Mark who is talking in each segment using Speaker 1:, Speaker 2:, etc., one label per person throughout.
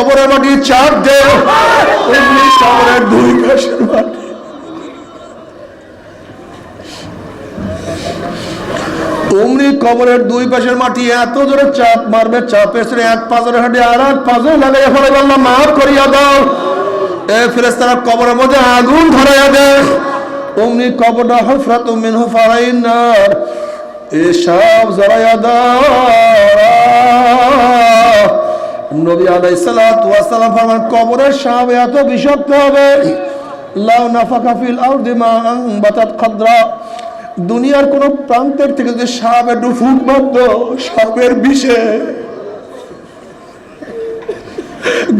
Speaker 1: কবরের মাটি চাপ দে। অমনি কবরের দুই পাশের মাটি। অমনি কবরের দুই পাশের মাটি এত জোরে চাপ মারবে, চাপের সঙ্গে এক পাজরে হাঁটে আর এক পাজরে লাগাইয়া ফেলে বললাম মাফ করিয়া দাও। এ ফেরেস্তারা কবরের মধ্যে আগুন ধরাইয়া দে অমনি কবরটা হফরাত মিনহু ফারাইনার এসব জড়াইয়া দাও নবী সালাতু সালাম কবরের সাপ এত বিষাক্ত হবে। দুনিয়ার কোন প্রান্তের থেকে যদি সাপ একটু ফুট মারত সাপের বিষে।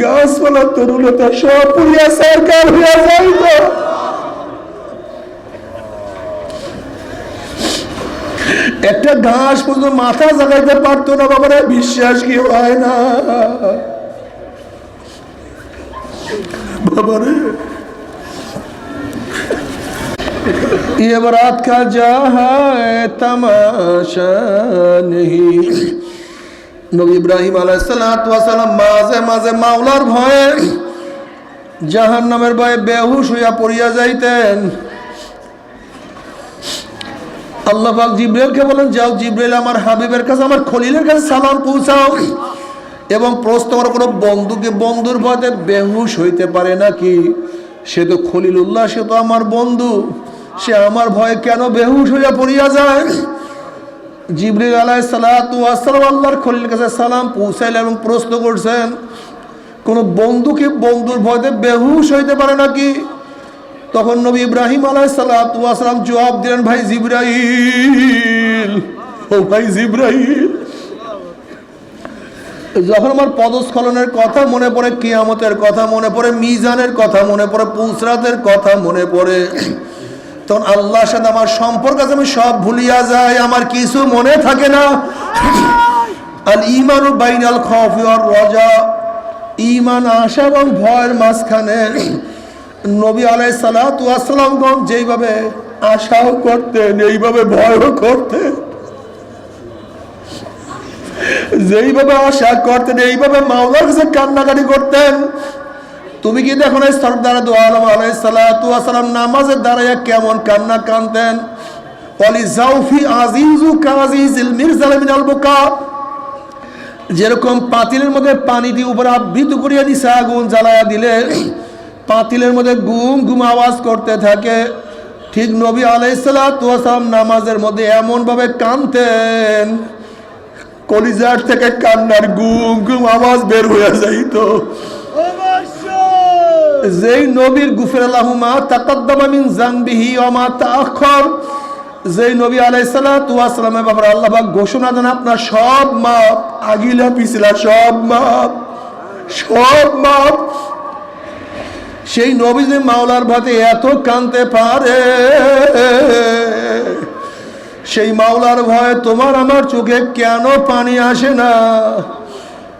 Speaker 1: গাছপালা তরুণতা সব পুড়িয়া সরকার হইয়া যাইত। একটা ঘাস পর্যন্ত মাথা জাগাইতে পারতো না বাবারা বিশ্বাস কি হয় না বাবারে ये बारात का जा है तमाशा नहीं নবী ইব্রাহিম আলাইসালাম মাঝে মাঝে মাওলার ভয়ে জাহান নামের ভয়ে বেহুশ হইয়া পড়িয়া যাইতেন আল্লাহ পাক জিব্রাইলকে বলেন, যাও জিব্রাইল আমার হাবিবের কাছে, আমার খলিলের কাছে সালাম পৌঁছাও। এবং প্রশ্ন করো কোনো বন্ধুকে বন্ধুর ভয়তে বেহুশ হইতে পারে নাকি? সে তো খলিলুল্লাহ, সে তো আমার বন্ধু। সে আমার ভয়ে কেন বেহুশ হইয়া পড়িয়া যায়? জিবরিল আলাই সালাতু আসসালাম আল্লাহর খলিল কাছে সালাম পৌঁছাইলেন এবং প্রশ্ন করছেন, কোন বন্ধুকে বন্ধুর ভয়তে বেহুশ হইতে পারে নাকি? তখন নবী ইব্রাহিম আলাই সালাতু আসসালাম জবাব দিলেন, ভাই জিব্রাইল, ও ভাই জিব্রাইল। যখন আমার পদস্খলনের কথা মনে পড়ে, কিয়ামতের কথা মনে পড়ে, মিজানের কথা মনে পড়ে, পুসরাতের কথা মনে পড়ে, তখন আল্লাহর সাথে আমার সম্পর্ক আছে, আমি সব ভুলিয়া যাই, আমার কিছু মনে থাকে না। আল ইমান বাইনাল খফি রজা ইমান আশা এবং ভয়ের মাঝখানে নবী আলাই সালাতু আসসালামগণ যেইভাবে আশাও করতেন, এইভাবে ভয়ও করতেন। যেইভাবে আশা করতেন, এইভাবে মাওলার কাছে কান্নাকাটি করতেন। তুমি কি দেখো না সরদার দু আলম আলাই সালাতু আসসালাম নামাজের দাঁড়াইয়া কেমন কান্না কানতেন? যেরকম পাতিলের মধ্যে পানি দিয়ে উপরে আবৃত করিয়া দিছে আগুন জ্বালায়া দিলে পাতিলের মধ্যে গুম গুম আওয়াজ করতে থাকে। ঠিক নবী আলাইসালাম নামাজের মধ্যে এমনভাবে কানতেন কলিজার থেকে কান্নার গুম গুম আওয়াজ বের হয়ে যাইত। যেই নবীর গুফের আল্লাহুমা তাকাদ্দামা মিন জানবিহি ওয়া মা যেই নবী ওয়াস ব্যাপারে আল্লাহ ঘোষণা দেন, আপনার সব মাপ, আগিলা পিছলা সব মাপ সব মাপ সেই নবী মাওলার ভাতে এত কানতে পারে। সেই মাওলার ভয়ে তোমার আমার চোখে কেন পানি আসে না?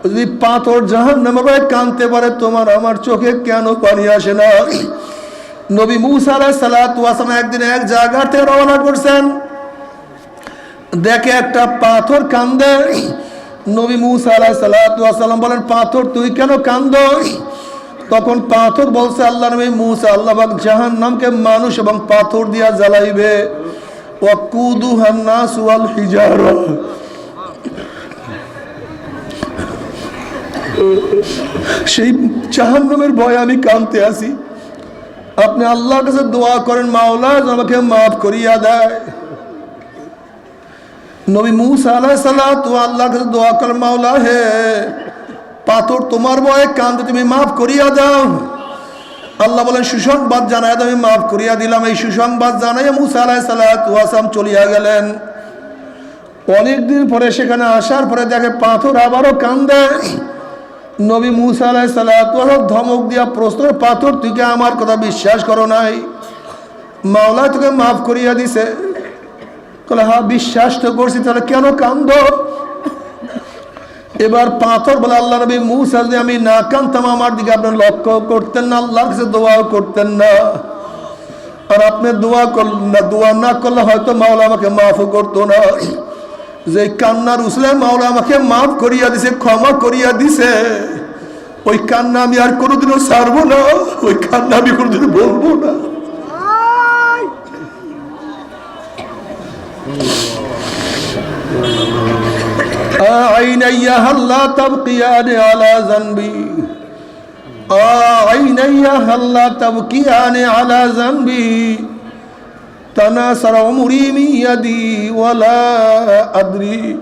Speaker 1: যদি পাথর জাহান নামে ভাই কানতে পারে, তোমার আমার চোখে কেন পানি আসে না? নবী মুসা আলাহ সালাম একদিন এক জায়গা থেকে রওনা করছেন। দেখে একটা পাথর কান্দে। নবী মুসা আলাহ সালাম বলেন, পাথর, তুই কেন কান্দ তখন পাথর বলছে আল্লাহ নবী মুসা, আল্লাহ জাহান নামকে মানুষ এবং পাথর দিয়া জ্বালাইবে। সেই জাহান্নামের ভয়ে আমি কানতে আসি আপনি আল্লাহর কাছে দোয়া করেন, মাওলা আমাকে মাফ করিয়া দেয়। নবী মুসা আলাহ সাল্লাহ তো আল্লাহর কাছে দোয়া করেন, মাওলা হে পাথর তোমার ভয়ে কান্দে, তুমি মাফ করিয়া দাও। আল্লাহ বলেন, সুসংবাদ জানাই আমি মাফ করিয়া দিলাম। এই সুসংবাদ জানাই মুসা সাল্লাম চলিয়া গেলেন। অনেকদিন পরে সেখানে আসার পরে দেখে পাথর আবারও কান্দে। নবী মুসা সাল্লাম ধমক দিয়া প্রশ্ন, পাথর, তুই কি আমার কথা বিশ্বাস করো নাই? মাওলা তোকে মাফ করিয়া দিছে। বলে হ্যাঁ বিশ্বাস তো করছি, তাহলে কেন কান্দ? এবার পাথর বলে আল্লাহ নবী মুসা যদি আমি না কানতাম, আমার দিকে আপনার লক্ষ্য করতেন না, আল্লাহর কাছে দোয়াও করতেন না। আর আপনি দোয়া করলেন না, দোয়া না করলে হয়তো মাওলা আমাকে মাফও করতো না। যে কান্নার উসলে মাওলা আমাকে মাফ করিয়া দিছে, ক্ষমা করিয়া দিছে। ওই কান্না আমি আর কোনোদিনও ছাড়বো না, ওই কান্না আমি কোনোদিনও বলব না। عيني هلا تبقيان على ذنبي عيني هلا تبكيان على ذنبي تناصر عمري من يدي ولا أدري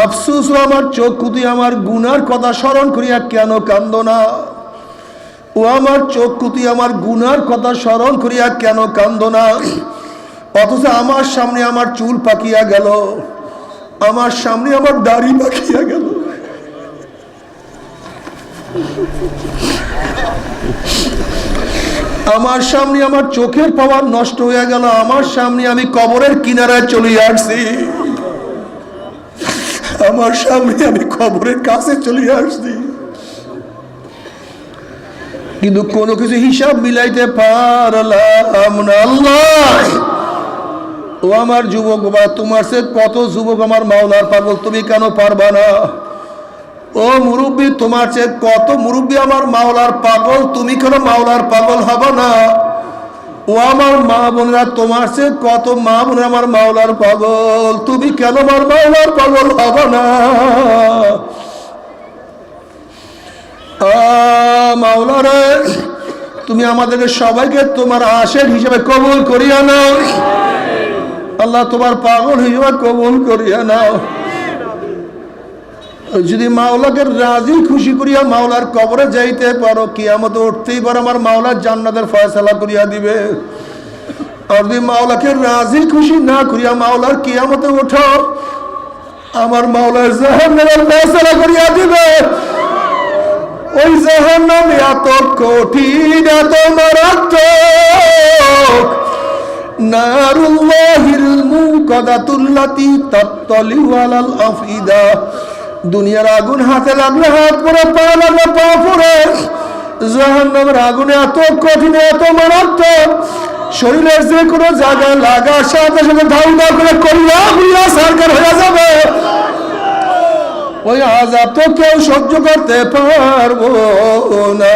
Speaker 1: আফসুস আমার চোখ কুতি আমার গুনার কথা স্মরণ করিয়া কেন কান্দ না ও আমার চোখ কুতি আমার গুনার কথা স্মরণ করিয়া কেন কান্দ না অথচ আমার সামনে আমার চুল পাকিয়া গেল আমার সামনে আমার দাড়ি পাকিয়া গেল। আমার সামনে আমার চোখের পাওয়ার নষ্ট হয়ে গেল, আমার সামনে আমি কবরের কিনারায় চলে আসছি। আমার সামনে আমি কবরের কাছে চলে আসছি। কিন্তু কোনো কিছু হিসাব মিলাইতে পারলাম না, আল্লাহ। ও আমার যুবক বা তোমার সে কত যুবক আমার মাওলার পাগল তুমি কেন পারবা না? ও মুরব্বী তোমার চেয়ে কত মুরব্বী আমার মাওলার পাগল তুমি কেন মাওলার পাগল হবে না? ও আমার মা বোনেরা তোমার চেয়ে কত মা বোনেরা আমার মাওলার পাগল তুমি কেন আমার মাওলার পাগল হবে না? আহ, মাওলা রে তুমি আমাদেরকে সবাইকে তোমার আশের হিসেবে কবুল করিয়া নাও। আল্লাহ তোমার পাগল হিসেবে কবুল করিয়া নাও। যদি মাওলাকে রাজি খুশি করিয়া মাওলার কবরে যাইতে পারো, কিয়ামত উঠতেই পারো আমার মাওলার জান্নাতের ফয়সালা করিয়া দিবে। আর যদি মাওলাকে রাজি খুশি না করিয়া মাওলার আমার মাওলার জাহান্নামের করিয়া দিবে। ওই জাহান্নাম এত কঠিন এত মারাত্মক নারুল্লাহিল মুকাদাতুল্লাতি তাত্তালিউ আলাল আফিদা। দুনিয়ার আগুন হাতে লাগলে হাত পরে পা লাগলে পা পরে জাহান্নামের আগুনে এত কঠিন, এত মারাত্মক। শরীরের যে কোনো জায়গায় লাগার সাথে সাথে ধাউ ধাউ করে করিয়া বুড়িয়া সরকার হয়ে যাবে। ওই আজাব তো কেউ সহ্য করতে পারব না।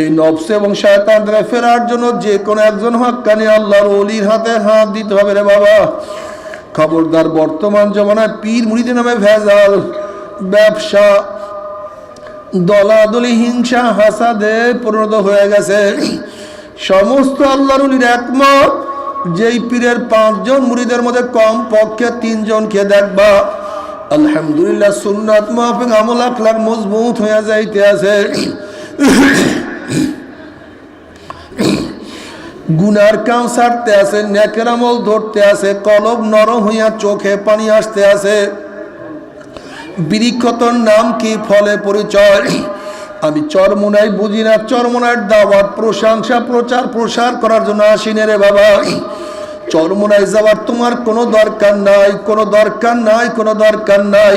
Speaker 1: এই নফস এবং শয়তান থেকে ফেরার জন্য যে কোনো একজন হাক্কানি আল্লাহর অলির হাতে হাত দিতে হবে রে বাবা। খবরদার বর্তমান জমানায় পীর মুড়িদের নামে ভেজাল, ব্যবসা, দলাদলি, হিংসা, হাসাদে পরিণত হয়ে গেছে। সমস্ত আল্লাহর অলির একমত, যেই পীরের পাঁচজন মুড়িদের মধ্যে কম পক্ষে তিনজনকে দেখবা। আলহামদুলিল্লাহ সুন্নাত মাহফিক আমল আখলাক মজবুত হয়ে যাইতে আছে। গুনার কাম সারতে আছে, নেকের আমল ধরতে আছে, কলব নরম হইয়া চোখে পানি আসতে আছে। বৃক্ষতর নাম কি? ফলে পরিচয়। আমি চরমোনাই বুঝি না, চরমোনার দাওয়াত, প্রশংসা, প্রচার, প্রসার করার জন্য আসিনে রে বাবা। চরমোনায় যাওয়ার তোমার কোনো দরকার নাই, কোনো দরকার নাই, কোনো দরকার নাই।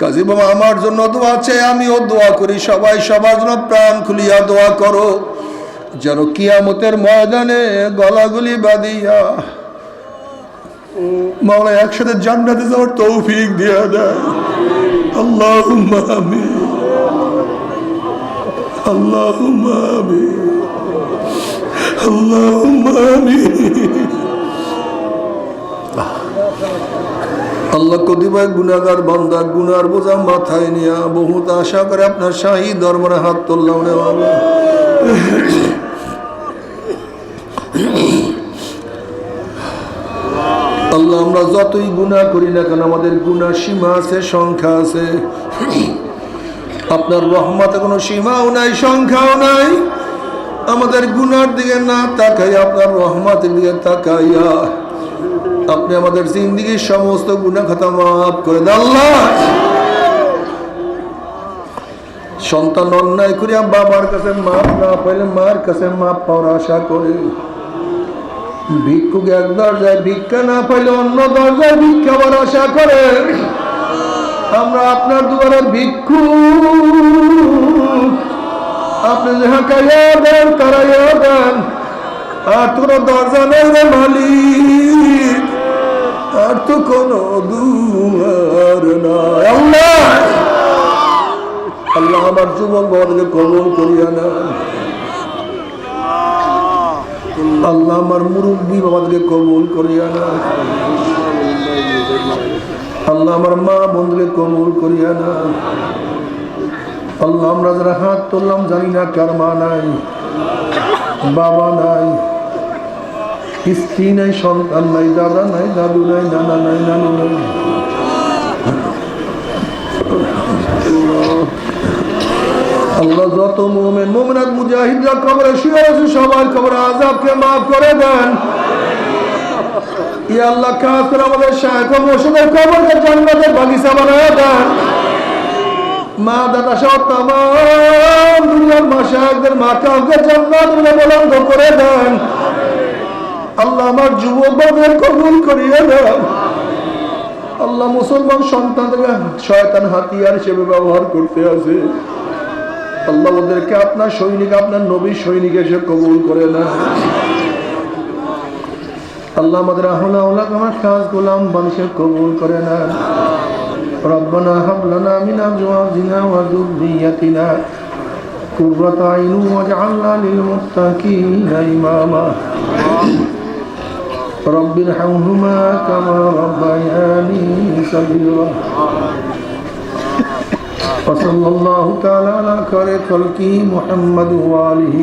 Speaker 1: কাজী বাবা, আমার জন্য দোয়া চাই আমিও দোয়া করি। সবাই সবার জন্য প্রাণ খুলিয়া দোয়া করো। যেন কিয়ামতের ময়দানে গলাগুলি বাঁধিয়া মাওলা একসাথে জান্নাতে যাওয়ার তৌফিক দিয়া দেয়। আল্লাহ আমি আল্লাহ আমি আল্লাহ আল্লাহ কতিপয় গুনাগার বান্দা গুনার বোঝা মাথায় নিয়া বহুত আশা করে আপনার শাহী দরবারে হাত তুললাম আল্লাহ, আমরা যতই গুনাহ করি না কেন, আমাদের গুনাহ সীমা আছে, সংখ্যা আছে। আপনার রহমতে কোনো সীমাও নাই, সংখ্যাও নাই। আমাদের গুনার দিকে না তাকাই আপনার রহমতের দিকে তাকাইয়া আপনি আমাদের জিন্দিগির সমস্ত গুণা খাতা মাফ করে আল্লাহ। সন্তান অন্যায় করিয়া বাবার কাছে মাপ না পাইলে মার কাছে মাপ পাওয়ার আশা করে। ভিক্ষুক এক দরজায় ভিক্ষা না পাইলে অন্য দরজায় ভিক্ষা পাওয়ার আশা করে। আমরা আপনার দুয়ারে ভিক্ষু। আপনি যাহা কাইয়া দেন, তারাইয়া দেন, আর তো কোনো দরজা নেই মালিক। আর তো কোনো দুয়ার নাই। আল্লাহ! আল্লাহ আমার যুবক বাবাদেরকে কবল করিয়া না আল্লাহ আমার মুরব্বী বাবাদেরকে কবল করিয়া না আল্লাহ আমার মা বন্ধুকে কবল করিয়া না আল্লাহ আমরা যারা হাত তুললাম জানি না কার মা নাই, বাবা নাই। স্ত্রী নাই, সন্তান নাই, দাদা নাই, দাদু নাই, নানা নাই, নানু নাই। আল্লাহ যত মোমেন, মোমেনাত মুজাহিদরা কবরে শুয়ে আছে, সবার কবর আজাবকে মাফ করে দেন। ইয়া আল্লাহ খাস করে আমাদের শায়খ মোর্শেদের কবরকে জান্নাতের বাগিচা বানায় দেন। মা, দাদা সহ তাম দুনিয়ার মা মা কাউকে জান্নাত বলে বলন্দ করে দেন। আল্লাহ আমার যুবকদের কবুল করিয়ে দেন আল্লাহ মুসলমান সন্তান থেকে শয়তান হাতিয়ার হিসেবে ব্যবহার করতে আছে আল্লাহ ওদেরকে আপনার সৈনিক আপনার নবী সৈনিক এসে কবুল করে না আল্লাহ আমাদের আহলা উল্লাহ আমার কাজ গোলাম মানুষের কবুল করে না ربنا هب لنا من ازواجنا وذريتنا قرة عين واجعلنا للمتقين اماما رب ارحمهما كما ربياني صغيرا. وصلى الله تعالى على خير خلقه محمد وآله